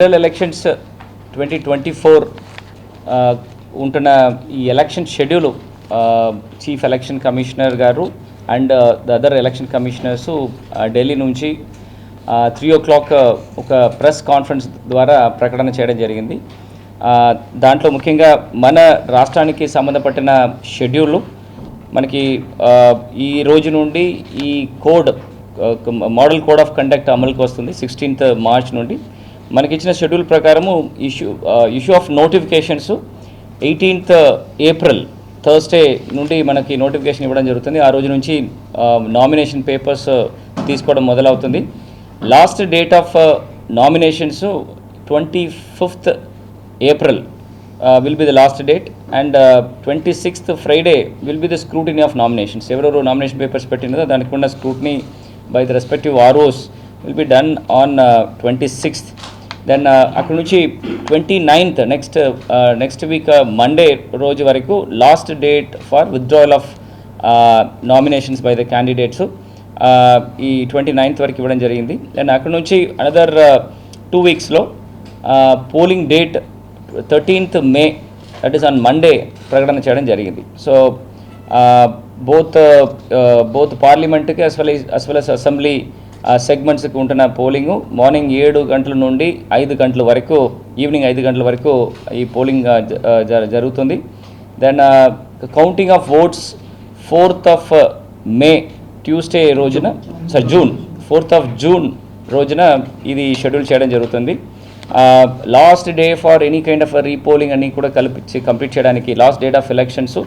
General elections twenty twenty four ఉంటున్న ఈ election schedule chief election commissioner గారు and the other election commissioners Delhi నుంచి three o'clock ఒక press conference ద్వారా ప్రకటన చేయడం జరిగింది. Uh, దాంట్లో ముఖ్యంగా మన రాష్ట్రానికి సంబంధపట్టిన షెడ్యూల్ మనకి uh, ఈ రోజు నుండి ఈ code model code of conduct అమలుకి వస్తుంది సిక్స్టీన్త్ మార్చ్ నుండి. మనకి ఇచ్చిన షెడ్యూల్ ప్రకారము issue issue of notifications eighteenth April Thursday నుండి మనకి నోటిఫికేషన్ ఇవ్వడం జరుగుతుంది. ఆ రోజు నుంచి నామినేషన్ పేపర్స్ తీసుకోవడం మొదలవుతుంది. Last date of nominations twenty fifth April will be the last date and twenty sixth Friday will be the scrutiny of nominations ఎవరెవరు నామినేషన్ పేపర్స్ పెట్టినదో దానికి ఉన్న scrutiny by the respective ROs will be done on twenty sixth. Then అక్కడ నుంచి twenty ninth next next week Monday రోజు వరకు last date for withdrawal of nominations by the candidates ఈ twenty ninth వరకు ఇవ్వడం జరిగింది. దెన్ అక్కడ నుంచి another two వీక్స్లో polling date thirteenth May that is on Monday ప్రకటన చేయడం జరిగింది. సో బోత్ బోత్ పార్లమెంట్కి as well as well as assembly సెగ్మెంట్స్కి ఉంటున్న పోలింగ్ మార్నింగ్ ఏడు గంటల నుండి ఐదు గంటల వరకు ఈవినింగ్ ఐదు గంటల వరకు ఈ పోలింగ్ జరుగుతుంది. Then counting of votes fourth of May Tuesday రోజున sir June fourth of June రోజున ఇది షెడ్యూల్ చేయడం జరుగుతుంది. Last day for any kind of repolling అన్ని కూడా కల్పించి కంప్లీట్ చేయడానికి last date of elections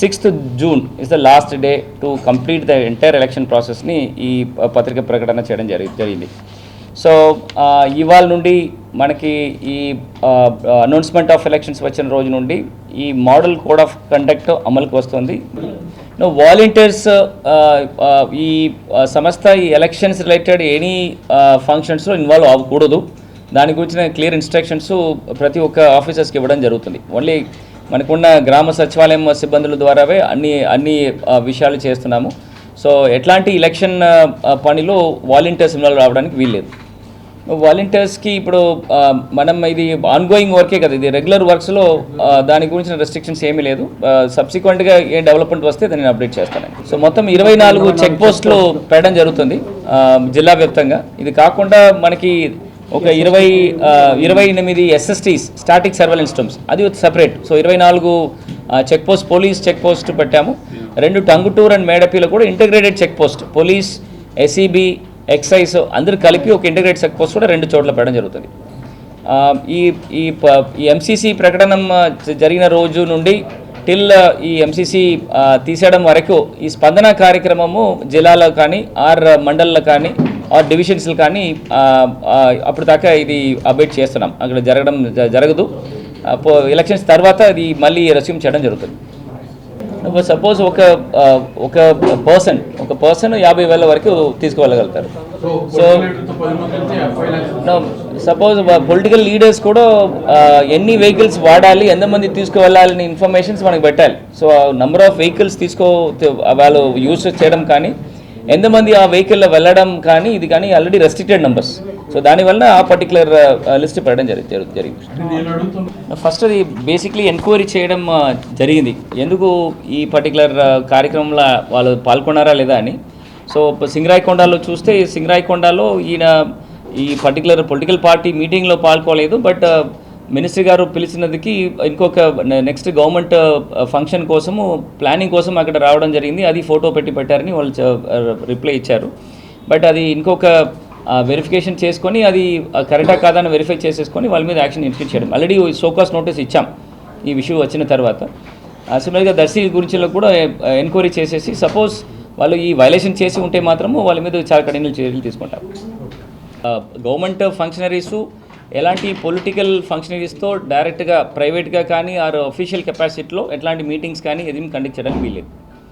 sixth June is the last day to complete the entire election ప్రాసెస్ని ఈ పత్రిక ప్రకటన చేయడం జరి జరిగింది. సో ఇవాళ నుండి మనకి ఈ అనౌన్స్మెంట్ ఆఫ్ ఎలక్షన్స్ వచ్చిన రోజు నుండి ఈ మోడల్ కోడ్ ఆఫ్ కండక్ట్ అమలుకి వస్తుంది. నో వాలంటీర్స్ ఈ సంస్థ ఈ ఎలక్షన్స్ రిలేటెడ్ ఎనీ ఫంక్షన్స్లో ఇన్వాల్వ్ అవ్వకూడదు. దాని గురించిన క్లియర్ ఇన్స్ట్రక్షన్స్ ప్రతి ఒక్క ఆఫీసర్స్కి ఇవ్వడం జరుగుతుంది. ఓన్లీ మనకున్న గ్రామ సచివాలయం సిబ్బందుల ద్వారావే అన్ని అన్ని విషయాలు చేస్తున్నాము. సో ఎట్లాంటి ఎలక్షన్ పనిలో వాలంటీర్స్ ఇన్వాల్వ్ రావడానికి వీల్లేదు. వాలంటీర్స్కి ఇప్పుడు మనం ఇది ఆన్గోయింగ్ వర్కే కదా ఇది రెగ్యులర్ వర్క్స్లో దాని గురించిన రెస్ట్రిక్షన్స్ ఏమీ లేదు. సబ్సిక్వెంట్గా ఏ డెవలప్మెంట్ వస్తే దాన్ని అప్డేట్ చేస్తాను. సో మొత్తం ఇరవై నాలుగు చెక్ పోస్టులు పెట్టడం జరుగుతుంది జిల్లా వ్యాప్తంగా. ఇది కాకుండా మనకి ఒక ఇరవై ఇరవై ఎనిమిది ఎస్ఎస్టీస్ స్టాటిక్ సర్వేలెన్స్ టూమ్స్ అది సపరేట్ సో ఇరవై నాలుగు check post police check post పెట్టాము. రెండు టంగుటూర్ అండ్ మేడపీలో కూడా integrated check post police SEB excise అందరు కలిపి ఒక ఇంటిగ్రేట్ చెక్ పోస్ట్ కూడా రెండు చోట్ల పెట్టడం జరుగుతుంది. ఈ ఈ ప- ఈ ఎంసీసీ ప్రకటన జరిగిన రోజు నుండి టిల్ ఈ ఎంసీసీ తీసేయడం వరకు ఈ స్పందన కార్యక్రమము జిల్లాలో కానీ ఆర్ మండల్లో కానీ ఆర్ డివిజన్స్లో కానీ అప్పుడు దాకా ఇది అప్డేట్ చేస్తున్నాం. అక్కడ జరగడం జరగదు. ఎలక్షన్స్ తర్వాత ఇది మళ్ళీ రెస్యూమ్ చేయడం జరుగుతుంది. సపోజ్ ఒక ఒక పర్సన్ ఒక పర్సన్ యాభై వేల వరకు తీసుకువెళ్ళగలుగుతారు. సో సపోజ్ పొలిటికల్ లీడర్స్ కూడా ఎన్ని వెహికల్స్ వాడాలి ఎంతమంది తీసుకువెళ్ళాలని ఇన్ఫర్మేషన్స్ మనకు పెట్టాలి. సో నంబర్ ఆఫ్ వెహికల్స్ తీసుకో వాళ్ళు యూస్ చేయడం కానీ ఎంతమంది ఆ వెహికల్లో వెళ్ళడం కానీ ఇది కానీ ఆల్రెడీ రెస్ట్రిక్టెడ్ నెంబర్స్ సో దానివల్ల ఆ పర్టికులర్ లిస్ట్ పెట్టడం జరి జరు- జరిగింది. ఫస్ట్ అది బేసిక్లీ ఎంక్వైరీ చేయడం ఆ, జరిగింది. ఎందుకు ఈ పర్టికులర్ కార్యక్రమంలో వాళ్ళు పాల్గొన్నారా లేదా అని. సో సింగరాయకొండలో చూస్తే సింగరాయకొండలో ఈయన ఈ పర్టికులర్ పొలిటికల్ పార్టీ మీటింగ్లో పాల్గొలేదు బట్ మినిస్ట్రీ గారు పిలిచినదికి ఇంకొక నెక్స్ట్ గవర్నమెంట్ ఫంక్షన్ కోసము ప్లానింగ్ కోసం అక్కడ రావడం జరిగింది. అది ఫోటో పెట్టి పెట్టారని వాళ్ళు రిప్లై uh, ఇచ్చారు. బట్ అది ఇంకొక uh, వెరిఫికేషన్ చేసుకొని అది కరెక్టా కాదని వెరిఫై చేసేసుకొని వాళ్ళ మీద యాక్షన్ ఇన్స్టిట్యూట్ చేయడం ఆల్రెడీ సోకాస్ నోటీస్ ఇచ్చాం ఈ ఇష్యూ వచ్చిన తర్వాత. Uh, సిమిలర్గా దర్శి గురించి కూడా ఎంక్వైరీ చేసేసి సపోజ్ వాళ్ళు ఈ వైలేషన్ చేసి ఉంటే మాత్రము వాళ్ళ మీద చాలా కఠిన చర్యలు తీసుకుంటారు. గవర్నమెంట్ ఫంక్షనరీసు ఎలాంటి పొలిటికల్ ఫంక్షనరీస్తో డైరెక్ట్గా ప్రైవేట్గా కానీ ఆర్ అఫీషియల్ కెపాసిటీలో ఎట్లాంటి మీటింగ్స్ కానీ ఏదీ కండక్ట్ చేయడానికి వీలేదు